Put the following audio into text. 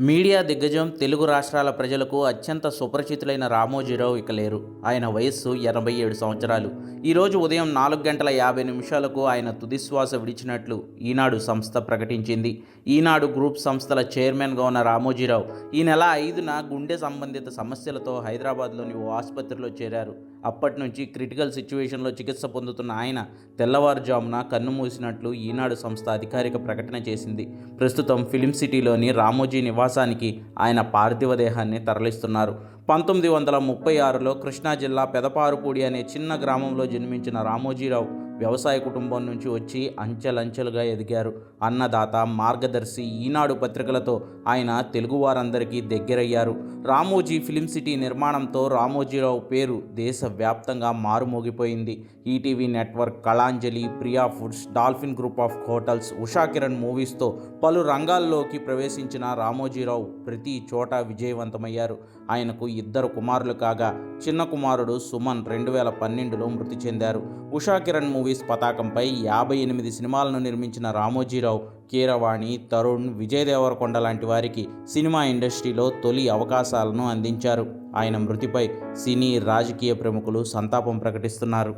Media దిగ్గజం తెలుగు రాష్ట్రాల ప్రజలకు అత్యంత సుపరిచితులైన రామోజీరావు ఇక లేరు. ఆయన వయస్సు ఎనభై ఏడు సంవత్సరాలు. ఈరోజు ఉదయం నాలుగు గంటల యాభై నిమిషాలకు ఆయన తుదిశ్వాస విడిచినట్లు ఈనాడు సంస్థ ప్రకటించింది. ఈనాడు గ్రూప్ సంస్థల చైర్మన్గా ఉన్న రామోజీరావు ఈ నెల ఐదున గుండె సంబంధిత సమస్యలతో హైదరాబాద్లోని ఓ ఆసుపత్రిలో చేరారు. అప్పటి నుంచి క్రిటికల్ సిచ్యువేషన్లో చికిత్స పొందుతున్న ఆయన తెల్లవారుజామున కన్ను మూసినట్లు ఈనాడు సంస్థ అధికారిక ప్రకటన చేసింది. ప్రస్తుతం ఫిలిం సిటీలోని రామోజీ నివాసానికి ఆయన పార్థివ దేహాన్ని తరలిస్తున్నారు. పంతొమ్మిది వందల ముప్పై ఆరులో కృష్ణా జిల్లా పెదపారుపూడి అనే చిన్న గ్రామంలో జన్మించిన రామోజీరావు వ్యవసాయ కుటుంబం నుంచి వచ్చి అంచెలంచెలుగా ఎదిగారు. అన్నదాత మార్గదర్శి ఈనాడు పత్రికలతో ఆయన తెలుగువారందరికీ దగ్గరయ్యారు. రామోజీ ఫిలిం సిటీ నిర్మాణంతో రామోజీరావు పేరు దేశవ్యాప్తంగా మారుమోగిపోయింది. ETV network Kalanjali Priya foods Dolphin group of hotels Usha Kiran మూవీస్తో పలు రంగాల్లోకి ప్రవేశించిన రామోజీరావు ప్రతి చోట విజయవంతమయ్యారు. ఆయనకు ఇద్దరు కుమారులు కాగా చిన్న కుమారుడు సుమన్ రెండు వేల పన్నెండులో మృతి చెందారు. ఉషాకిరణ్ మూవీ మూవీస్ పతాకంపై యాభై ఎనిమిది సినిమాలను నిర్మించిన రామోజీరావు కీరవాణి తరుణ్ విజయ్ దేవరకొండ లాంటి వారికి సినిమా ఇండస్ట్రీలో తొలి అవకాశాలను అందించారు. ఆయన మృతిపై సినీ రాజకీయ ప్రముఖులు సంతాపం ప్రకటిస్తున్నారు.